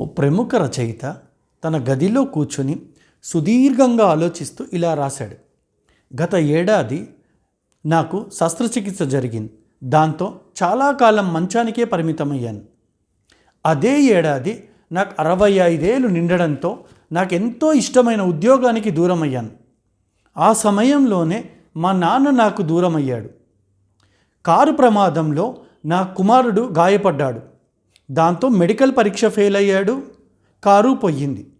ఓ ప్రముఖ రచయిత తన గదిలో కూర్చొని సుదీర్ఘంగా ఆలోచిస్తూ ఇలా రాశాడు. గత ఏడాది నాకు శస్త్రచికిత్స జరిగింది. దాంతో చాలా కాలం మంచానికే పరిమితమయ్యాను. అదే ఏడాది నాకు అరవై ఐదేళ్ళు నిండడంతో నాకు ఎంతో ఇష్టమైన ఉద్యోగానికి దూరమయ్యాను. ఆ సమయంలోనే మా నాన్న నాకు దూరమయ్యాడు. కారు ప్రమాదంలో నా కుమారుడు గాయపడ్డాడు. దాంతో మెడికల్ పరీక్ష ఫెయిల్ అయ్యాడు. కారు పోయింది.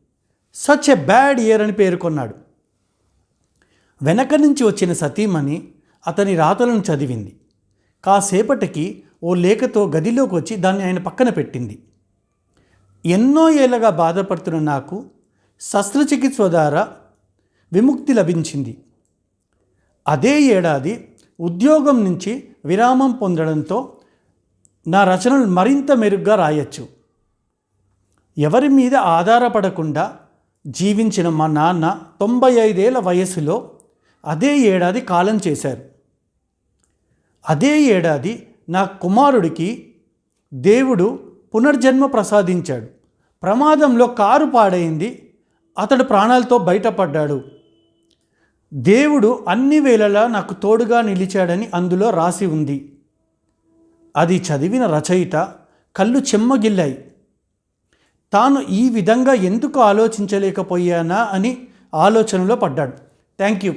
సచ్ ఎ బ్యాడ్ ఇయర్ అని పేర్కొన్నాడు వెనక నుంచి వచ్చిన సతీమణి అతని రాతలను చదివింది. కాసేపటికి ఓ లేఖతో గదిలోకి వచ్చి దాన్ని ఆయన పక్కన పెట్టింది. ఎన్నో ఏళ్ళగా బాధపడుతున్న నాకు శస్త్రచికిత్స ద్వారా విముక్తి లభించింది. అదే ఏడాది ఉద్యోగం నుంచి విరామం పొందడంతో నా రచనలు మరింత మెరుగ్గా రాయొచ్చు. ఎవరి మీద ఆధారపడకుండా జీవించిన మా నాన్న తొంభై ఐదేళ్ళ వయసులో అదే ఏడాది కాలం చేశారు. అదే ఏడాది నా కుమారుడికి దేవుడు పునర్జన్మ ప్రసాదించాడు. ప్రమాదంలో కారు పాడైంది. అతడు ప్రాణాలతో బయటపడ్డాడు. దేవుడు అన్ని వేళలా నాకు తోడుగా నిలిచాడని అందులో రాసి ఉంది. అది చదివిన రచయిత కళ్ళు చెమ్మగిల్లాయి. తాను ఈ విధంగా ఎందుకు ఆలోచించలేకపోయానా అని ఆలోచనలో పడ్డాడు. Thank you